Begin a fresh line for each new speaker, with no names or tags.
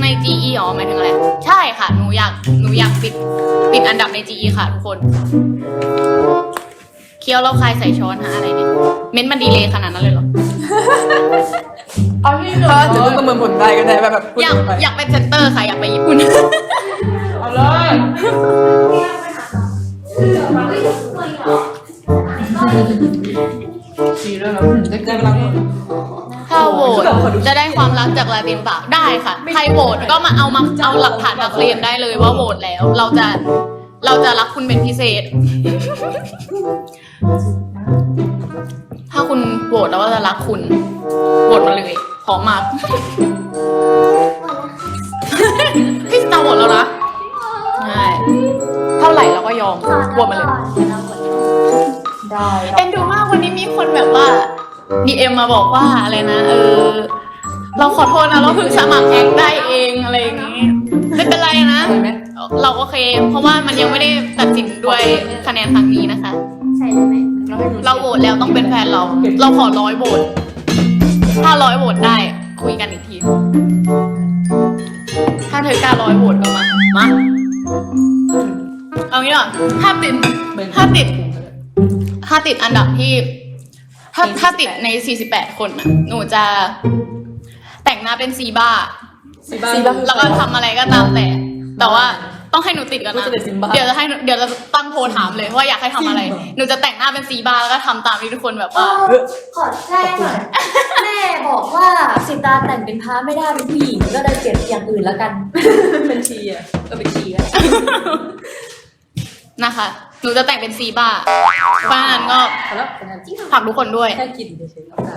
ใน GE อ๋อหมายถึงอะไร ใช่ค่ะ หนูอยาก หนูอยากติด ติดอันดับใน GE ค่ะทุกคน เคี้ยวแล้วคายใส่ช้อนหาอะไรเนี่ย เม้นต์มันดีเลยขนาดนั้นเลยเหรอ
เอาที่หนึ่ง
ถ้าจะต้องประเมินผลได้ก็ได้แบบแบบพูด
อยาก
ไป
อยากเป็นเซนเตอร์ค่ะ อยากไปญี่ปุ่น
เอาเลยสีเรื่องแล้วได้
ได้เวลาหมด
ถ้าโหวตจะได้ความรักจากลาตินปากได้ค่ะ ใครโหวตก็มาเอามาเอาหลักฐานมาเคลมได้เลยว่าโหวตแล้ว เราจะเราจะรักคุณเป็นพิเศษ ถ้าคุณโหวตเราก็จะรักคุณโหวตมาเลยพร้อมมากพี่สตาร์โหวตแล้วนะใช่เท่าไหร่เราก็ยอมโหวตมาเลย
ได้
เอ็นดูมากวันนี้มีคนแบบว่า DM มาบอกว่าอะไรนะเออ เราขอโทษนะเราเพิ่งสมัครแอคได้เองอะไรอย่างงี้ ไม่เป็นไรนะ
ได้ไหม
เราโอเค เพราะว่ามันยังไม่ได้ตัดสินด้วยคะแนนครั้งนี้นะคะ
ใส่ได้ไหม
เราให้ดู
เราโหวตแล้วต้องเป็นแฟนเรา เราขอร้อยโหวตถ้าร้อยโหวตได้ คุยกันอีกที ถ้าเธอกล้าร้อยโหวตก็มา มา เอางี้ก่อนถ้าติดถ้าติด ถ้าติดอันดับที่ ถ้าถ้าติดใน 48 คนน่ะหนูจะแต่งหน้าเป็นซีบ้า
ซีบ้า
แล้วก็ทำอะไรก็ตามแต่ แต่ว่าต้องให้หนูติดก่อนนะ
ก็จะเป็นซิมบ้า
เดี๋ยวจะให้หนูเดี๋ยวจะตั้งโพลถามเลยว่าอยากให้ทำอะไร หนูจะแต่งหน้าเป็นซีบ้าแล้วก็ทำตามที่ทุกคนแบบว่า
ขอแจ้งหน่อยแม่บอกว่าสิตาแต่งเป็นพระไม่ได้เป็นผู้หญิงก็เลยเปลี่ยนอย่างอื่นแล้วกัน
เป็นชีอะก็เป็นชีอะ
นะคะ หนูจะแต่งเป็นซีบ้าเพราะฉะนั้นก็
พอแล้วคะแนน
ฝากทุกคนด้วย
แค่กินเฉยๆ